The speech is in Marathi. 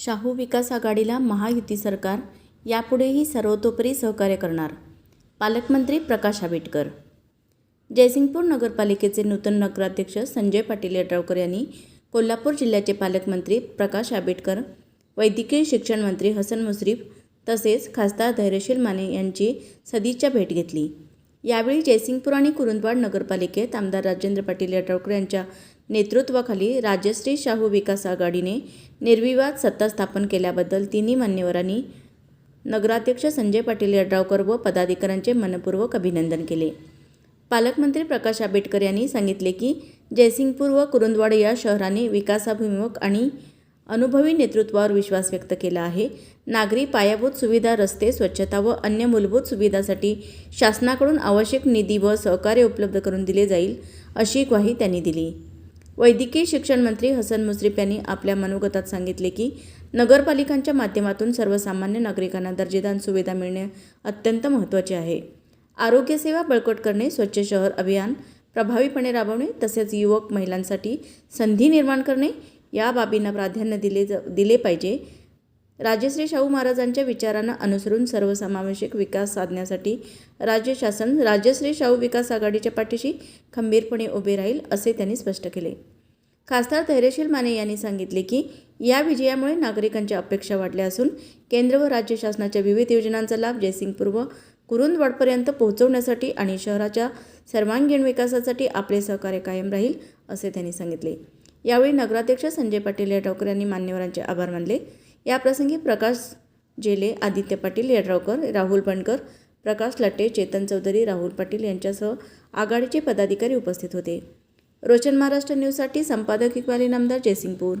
शाहू विकास आघाडीला महायुती सरकार यापुढेही सर्वतोपरी सहकार्य करणार. पालकमंत्री प्रकाश आंबेडकर. जयसिंगपूर नगरपालिकेचे नूतन नगराध्यक्ष संजय पाटील यड्रावकर यांनी कोल्हापूर जिल्ह्याचे पालकमंत्री प्रकाश आंबेडकर वैद्यकीय शिक्षण मंत्री हसन मुश्रीफ तसेच खासदार धैर्यशील माने यांची सदिच्छा भेट घेतली. यावेळी जयसिंगपूर आणि कुरुंदवाड नगरपालिकेत आमदार राजेंद्र पाटील यड्रावकर यांच्या नेतृत्वाखाली राजश्री शाहू विकास आघाडीने निर्विवाद सत्ता स्थापन केल्याबद्दल तिन्ही मान्यवरांनी नगराध्यक्ष संजय पाटील यड्रावकर व पदाधिकाऱ्यांचे मनपूर्वक अभिनंदन केले. पालकमंत्री प्रकाश आंबेडकर यांनी सांगितले की जयसिंगपूर व कुरुंदवाड या शहराने विकासाभिमुख आणि अनुभवी नेतृत्वावर विश्वास व्यक्त केला आहे. नागरी पायाभूत सुविधा रस्ते स्वच्छता व अन्य मूलभूत सुविधासाठी शासनाकडून आवश्यक निधी व सहकार्य उपलब्ध करून दिले जाईल अशी ग्वाही त्यांनी दिली. वैद्यकीय शिक्षण मंत्री हसन मुश्रीफ यांनी आपल्या मनोगतात सांगितले की नगरपालिकांच्या माध्यमातून सर्वसामान्य नागरिकांना दर्जेदार सुविधा मिळणे अत्यंत महत्त्वाचे आहे. आरोग्यसेवा बळकट करणे स्वच्छ शहर अभियान प्रभावीपणे राबवणे तसेच युवक महिलांसाठी संधी निर्माण करणे या बाबींना प्राधान्य दिले ज दिले पाहिजे. राजश्री शाहू महाराजांच्या विचारांना अनुसरून सर्वसमावेशक विकास साधण्यासाठी राज्य शासन राजश्री शाहू विकास आघाडीच्या पाठीशी खंबीरपणे उभे राहील असे त्यांनी स्पष्ट केले. खासदार धैर्यशील माने यांनी सांगितले की या विजयामुळे नागरिकांच्या अपेक्षा वाढल्या असून केंद्र व राज्य शासनाच्या विविध योजनांचा लाभ जयसिंगपूर्व कुरुंदवाडपर्यंत पोहोचवण्यासाठी आणि शहराच्या सर्वांगीण विकासासाठी आपले सहकार्य कायम राहील असे त्यांनी सांगितले. यावेळी नगराध्यक्ष संजय पाटील या यांनी मान्यवरांचे आभार मानले. याप्रसंगी प्रकाश जेले आदित्य पाटील यड्रावकर राहुल बनकर प्रकाश लट्टे चेतन चौधरी राहुल पाटील यांच्यासह आघाडीचे पदाधिकारी उपस्थित होते. रोशन महाराष्ट्र न्यूजसाठी संपादक इक्बाली नामदार जयसिंगपूर.